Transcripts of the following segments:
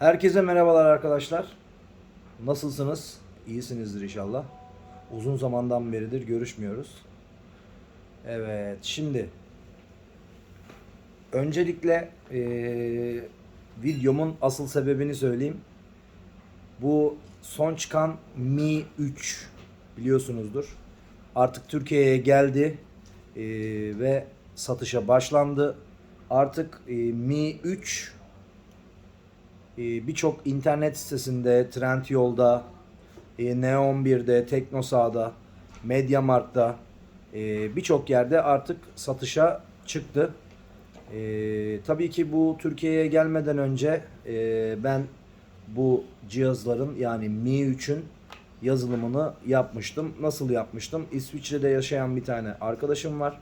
Herkese merhabalar arkadaşlar. Nasılsınız? İyisinizdir inşallah. Uzun zamandan beridir görüşmüyoruz. Evet, şimdi öncelikle eee, videomun asıl sebebini söyleyeyim. Bu son çıkan Mi 3 biliyorsunuzdur. Artık Türkiye'ye geldi eee, ve satışa başlandı. Artık eee, Mi 3 ee, birçok internet sitesinde, Trendyol'da, e, Neon 1'de, Teknosa'da, Mediamarkt'ta e, birçok yerde artık satışa çıktı. E, tabii ki bu Türkiye'ye gelmeden önce ben bu cihazların yani Mi 3'ün yazılımını yapmıştım. Nasıl yapmıştım? İsviçre'de yaşayan bir tane arkadaşım var.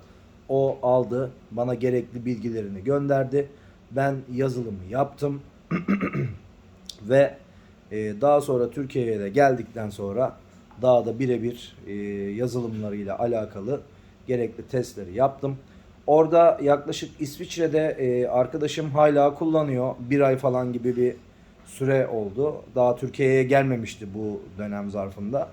O aldı, bana gerekli bilgilerini gönderdi. Ben yazılımı yaptım ve e, daha sonra Türkiye'ye de geldikten sonra daha da birebir e, yazılımlarıyla alakalı gerekli testleri yaptım. Orada yaklaşık İsviçre'de e, arkadaşım hala kullanıyor. Bir ay falan gibi bir süre oldu. Daha Türkiye'ye gelmemişti bu dönem zarfında.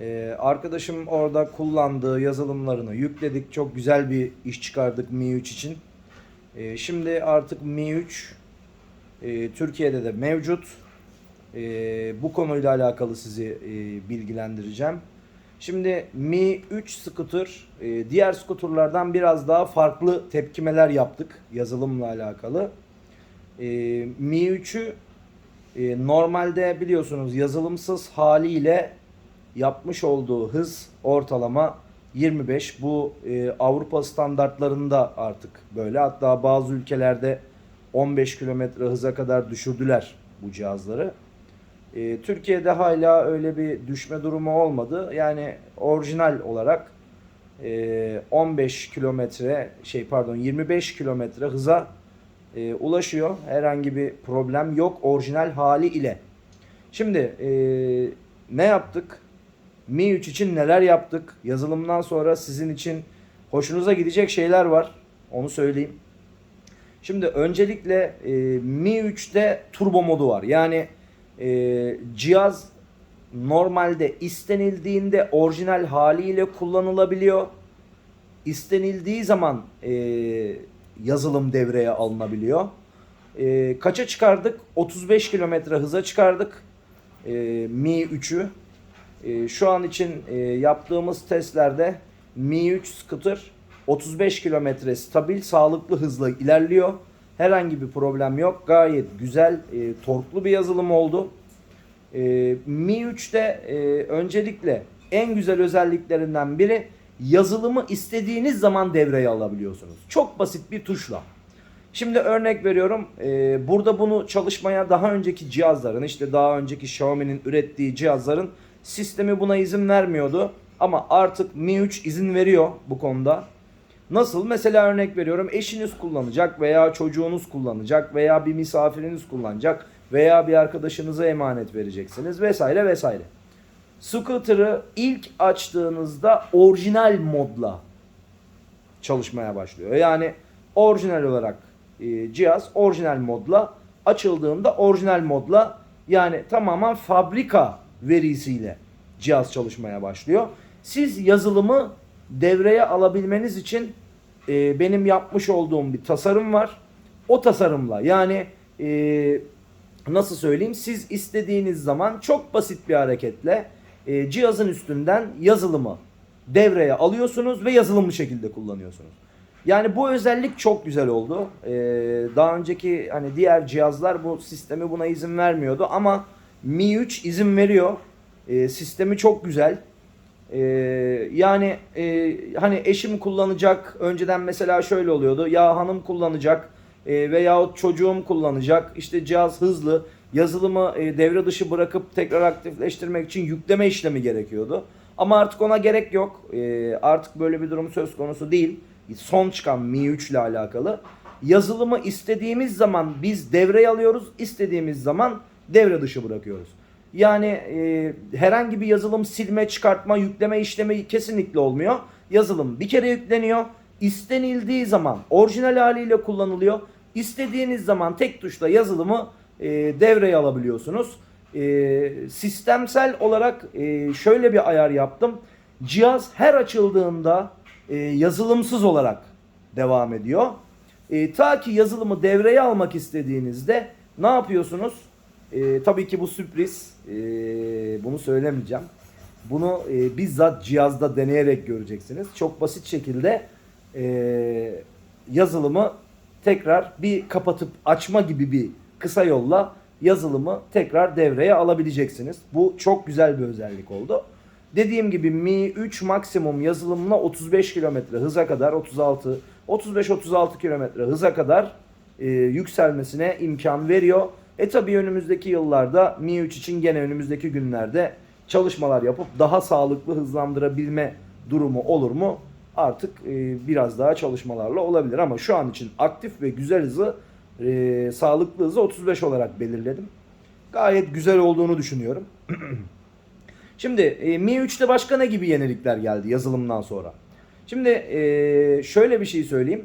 E, arkadaşım orada kullandığı yazılımlarını yükledik. Çok güzel bir iş çıkardık Mi 3 için. E, şimdi artık Mi 3 e, Türkiye'de de mevcut. E, bu konuyla alakalı sizi e, bilgilendireceğim. Şimdi Mi 3 scooter e, diğer scooterlardan biraz daha farklı tepkimeler yaptık yazılımla alakalı. E, Mi 3'ü e, normalde biliyorsunuz yazılımsız haliyle yapmış olduğu hız ortalama 25. Bu e, Avrupa standartlarında artık böyle. Hatta bazı ülkelerde 15 kilometre hıza kadar düşürdüler bu cihazları. E, Türkiye'de hala öyle bir düşme durumu olmadı. Yani orijinal olarak e, 15 kilometre şey pardon 25 kilometre hıza e, ulaşıyor. Herhangi bir problem yok orijinal hali ile. Şimdi e, ne yaptık? Mi 3 için neler yaptık? Yazılımdan sonra sizin için hoşunuza gidecek şeyler var. Onu söyleyeyim. Şimdi öncelikle e, Mi 3'te turbo modu var. Yani e, cihaz normalde istenildiğinde orijinal haliyle kullanılabiliyor. İstenildiği zaman e, yazılım devreye alınabiliyor. E, kaça çıkardık? 35 kilometre hıza çıkardık. E, Mi 3'ü. E, şu an için e, yaptığımız testlerde Mi 3 scooter 35 kilometre stabil, sağlıklı hızla ilerliyor. Herhangi bir problem yok. Gayet güzel, e, torklu bir yazılım oldu. E, Mi 3'te e, öncelikle en güzel özelliklerinden biri yazılımı istediğiniz zaman devreye alabiliyorsunuz. Çok basit bir tuşla. Şimdi örnek veriyorum. e, burada bunu çalışmaya daha önceki cihazların işte daha önceki Xiaomi'nin ürettiği cihazların sistemi buna izin vermiyordu. Ama artık Mi 3 izin veriyor bu konuda. Nasıl? Mesela örnek veriyorum eşiniz kullanacak veya çocuğunuz kullanacak veya bir misafiriniz kullanacak veya bir arkadaşınıza emanet vereceksiniz vesaire vesaire. Scooter'ı ilk açtığınızda orijinal modla çalışmaya başlıyor. Yani orijinal olarak e, cihaz orijinal modla açıldığında orijinal modla yani tamamen fabrika verisiyle cihaz çalışmaya başlıyor. Siz yazılımı devreye alabilmeniz için e, benim yapmış olduğum bir tasarım var. O tasarımla yani e, nasıl söyleyeyim siz istediğiniz zaman çok basit bir hareketle e, cihazın üstünden yazılımı devreye alıyorsunuz ve yazılımlı şekilde kullanıyorsunuz. Yani bu özellik çok güzel oldu. Ee, daha önceki hani diğer cihazlar bu sistemi buna izin vermiyordu ama Mi 3 izin veriyor. Ee, sistemi çok güzel. Ee, yani e, hani eşim kullanacak. Önceden mesela şöyle oluyordu. Ya hanım kullanacak e, veyahut çocuğum kullanacak. İşte cihaz hızlı. Yazılımı e, devre dışı bırakıp tekrar aktifleştirmek için yükleme işlemi gerekiyordu. Ama artık ona gerek yok. E, artık böyle bir durum söz konusu değil. Son çıkan Mi 3 ile alakalı. Yazılımı istediğimiz zaman biz devreye alıyoruz. istediğimiz zaman devre dışı bırakıyoruz. Yani e, herhangi bir yazılım silme, çıkartma, yükleme işlemi kesinlikle olmuyor. Yazılım bir kere yükleniyor. İstenildiği zaman orijinal haliyle kullanılıyor. İstediğiniz zaman tek tuşla yazılımı e, devreye alabiliyorsunuz. E, sistemsel olarak e, şöyle bir ayar yaptım. Cihaz her açıldığında e, yazılımsız olarak devam ediyor. E, ta ki yazılımı devreye almak istediğinizde ne yapıyorsunuz? E, tabii ki bu sürpriz. E, bunu söylemeyeceğim. Bunu e, bizzat cihazda deneyerek göreceksiniz. Çok basit şekilde e, yazılımı tekrar bir kapatıp açma gibi bir kısa yolla yazılımı tekrar devreye alabileceksiniz. Bu çok güzel bir özellik oldu. Dediğim gibi Mi 3 maksimum yazılımına 35 km hıza kadar 36 35-36 km hıza kadar e, yükselmesine imkan veriyor. E tabi önümüzdeki yıllarda Mi 3 için gene önümüzdeki günlerde çalışmalar yapıp daha sağlıklı hızlandırabilme durumu olur mu? Artık e, biraz daha çalışmalarla olabilir ama şu an için aktif ve güzel hızı e, sağlıklı hızı 35 olarak belirledim. Gayet güzel olduğunu düşünüyorum. Şimdi e, Mi 3'te başka ne gibi yenilikler geldi yazılımdan sonra? Şimdi e, şöyle bir şey söyleyeyim.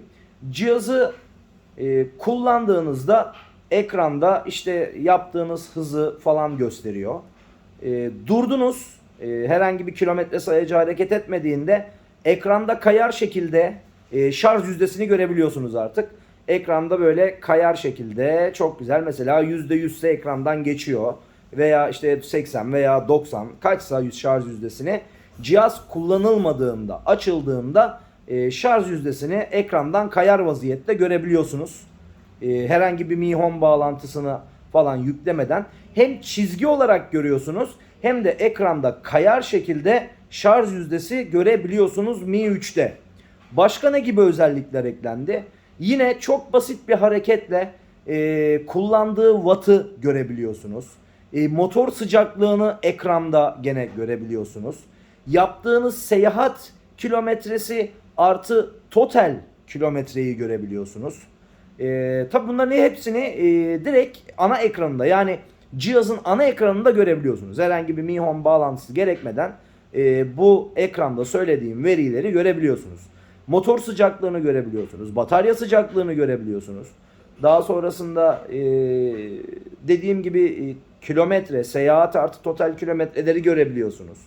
Cihazı e, kullandığınızda ekranda işte yaptığınız hızı falan gösteriyor. E, durdunuz e, herhangi bir kilometre sayacı hareket etmediğinde ekranda kayar şekilde e, şarj yüzdesini görebiliyorsunuz artık. Ekranda böyle kayar şekilde çok güzel mesela %100 ise ekrandan geçiyor veya işte 80 veya 90 kaçsa şarj yüzdesini cihaz kullanılmadığında açıldığında e, şarj yüzdesini ekrandan kayar vaziyette görebiliyorsunuz. E, herhangi bir Mi Home bağlantısını falan yüklemeden hem çizgi olarak görüyorsunuz hem de ekranda kayar şekilde şarj yüzdesi görebiliyorsunuz Mi 3'te. Başka ne gibi özellikler eklendi? Yine çok basit bir hareketle e, kullandığı wattı görebiliyorsunuz. E, motor sıcaklığını ekranda gene görebiliyorsunuz. Yaptığınız seyahat kilometresi artı total kilometreyi görebiliyorsunuz. E, tabi bunların hepsini e, direkt ana ekranında yani cihazın ana ekranında görebiliyorsunuz. Herhangi bir Mi Home bağlantısı gerekmeden e, bu ekranda söylediğim verileri görebiliyorsunuz. Motor sıcaklığını görebiliyorsunuz. Batarya sıcaklığını görebiliyorsunuz. Daha sonrasında e, dediğim gibi e, kilometre, seyahat artı total kilometreleri görebiliyorsunuz.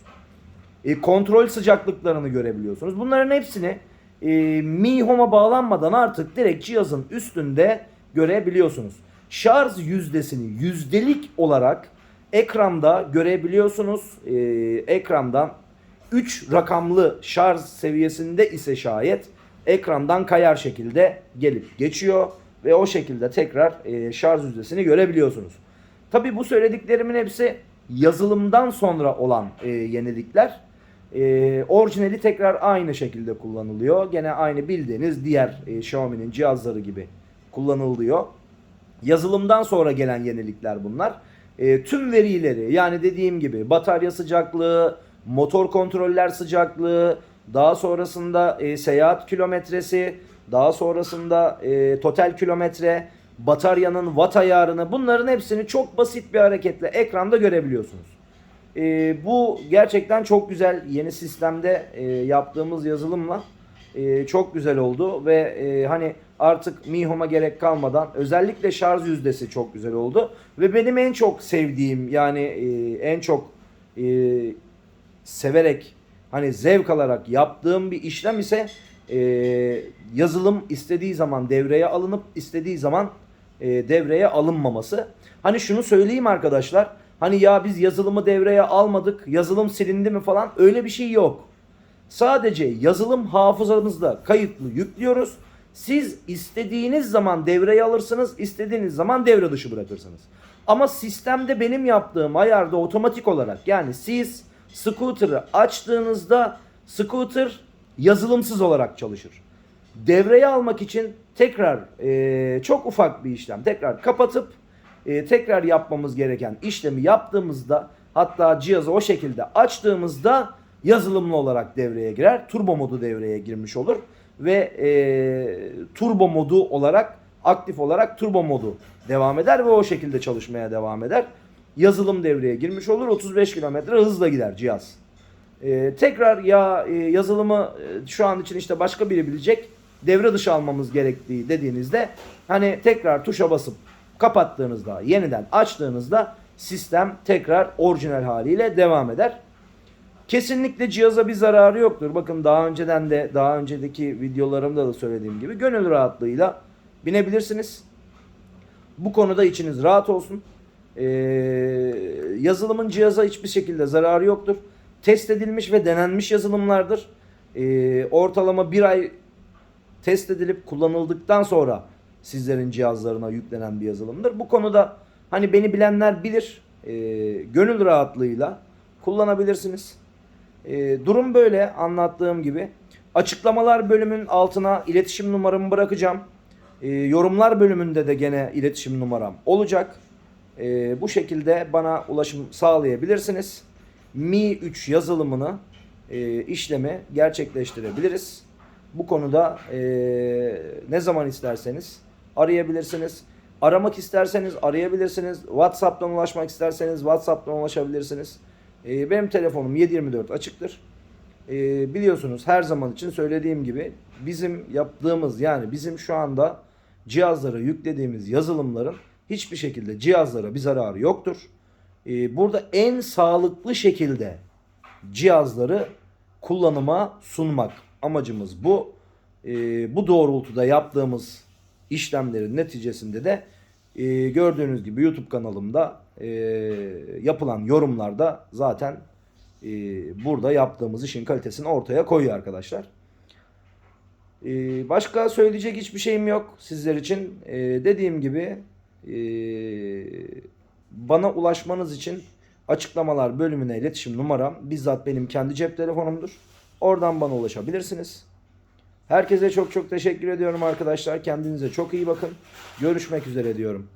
E, kontrol sıcaklıklarını görebiliyorsunuz. Bunların hepsini e, Mi Home'a bağlanmadan artık direkt cihazın üstünde görebiliyorsunuz. Şarj yüzdesini yüzdelik olarak ekranda görebiliyorsunuz. E, ekrandan 3 rakamlı şarj seviyesinde ise şayet ekrandan kayar şekilde gelip geçiyor ve o şekilde tekrar e, şarj yüzdesini görebiliyorsunuz. Tabi bu söylediklerimin hepsi yazılımdan sonra olan e, yenilikler. E, orijinali tekrar aynı şekilde kullanılıyor. Gene aynı bildiğiniz diğer e, Xiaomi'nin cihazları gibi kullanılıyor. Yazılımdan sonra gelen yenilikler bunlar. E, tüm verileri yani dediğim gibi batarya sıcaklığı, motor kontroller sıcaklığı, daha sonrasında e, seyahat kilometresi, daha sonrasında e, total kilometre, bataryanın watt ayarını bunların hepsini çok basit bir hareketle ekranda görebiliyorsunuz. E, bu gerçekten çok güzel yeni sistemde e, yaptığımız yazılımla e, çok güzel oldu ve e, hani artık Mi Home'a gerek kalmadan özellikle şarj yüzdesi çok güzel oldu ve benim en çok sevdiğim yani e, en çok e, severek hani zevk alarak yaptığım bir işlem ise e, yazılım istediği zaman devreye alınıp istediği zaman e, devreye alınmaması. Hani şunu söyleyeyim arkadaşlar. Hani ya biz yazılımı devreye almadık, yazılım silindi mi falan öyle bir şey yok. Sadece yazılım hafızamızda kayıtlı yüklüyoruz. Siz istediğiniz zaman devreye alırsınız, istediğiniz zaman devre dışı bırakırsınız. Ama sistemde benim yaptığım ayarda otomatik olarak yani siz scooter'ı açtığınızda scooter yazılımsız olarak çalışır. Devreye almak için tekrar e, çok ufak bir işlem tekrar kapatıp e, tekrar yapmamız gereken işlemi yaptığımızda hatta cihazı o şekilde açtığımızda yazılımlı olarak devreye girer. Turbo modu devreye girmiş olur ve e, turbo modu olarak aktif olarak turbo modu devam eder ve o şekilde çalışmaya devam eder. Yazılım devreye girmiş olur. 35 km hızla gider cihaz. E, tekrar ya e, yazılımı e, şu an için işte başka biri bilecek devre dışı almamız gerektiği dediğinizde hani tekrar tuşa basıp Kapattığınızda, yeniden açtığınızda sistem tekrar orijinal haliyle devam eder. Kesinlikle cihaza bir zararı yoktur. Bakın daha önceden de daha önceki videolarımda da söylediğim gibi gönül rahatlığıyla binebilirsiniz. Bu konuda içiniz rahat olsun. Ee, yazılımın cihaza hiçbir şekilde zararı yoktur. Test edilmiş ve denenmiş yazılımlardır. Ee, ortalama bir ay test edilip kullanıldıktan sonra sizlerin cihazlarına yüklenen bir yazılımdır. Bu konuda hani beni bilenler bilir. Ee, gönül rahatlığıyla kullanabilirsiniz. Ee, durum böyle anlattığım gibi. Açıklamalar bölümünün altına iletişim numaramı bırakacağım. Ee, yorumlar bölümünde de gene iletişim numaram olacak. Ee, bu şekilde bana ulaşım sağlayabilirsiniz. Mi 3 yazılımını e, işlemi gerçekleştirebiliriz. Bu konuda e, ne zaman isterseniz arayabilirsiniz. Aramak isterseniz arayabilirsiniz. WhatsApp'tan ulaşmak isterseniz WhatsApp'tan ulaşabilirsiniz. E, benim telefonum 724 açıktır. E, biliyorsunuz her zaman için söylediğim gibi bizim yaptığımız yani bizim şu anda cihazlara yüklediğimiz yazılımların hiçbir şekilde cihazlara bir zararı yoktur. E, burada en sağlıklı şekilde cihazları kullanıma sunmak amacımız bu. E, bu doğrultuda yaptığımız işlemlerin neticesinde de e, gördüğünüz gibi YouTube kanalımda e, yapılan yorumlarda zaten e, burada yaptığımız işin kalitesini ortaya koyuyor arkadaşlar. E, başka söyleyecek hiçbir şeyim yok sizler için. E, dediğim gibi e, bana ulaşmanız için açıklamalar bölümüne iletişim numaram bizzat benim kendi cep telefonumdur. Oradan bana ulaşabilirsiniz. Herkese çok çok teşekkür ediyorum arkadaşlar. Kendinize çok iyi bakın. Görüşmek üzere diyorum.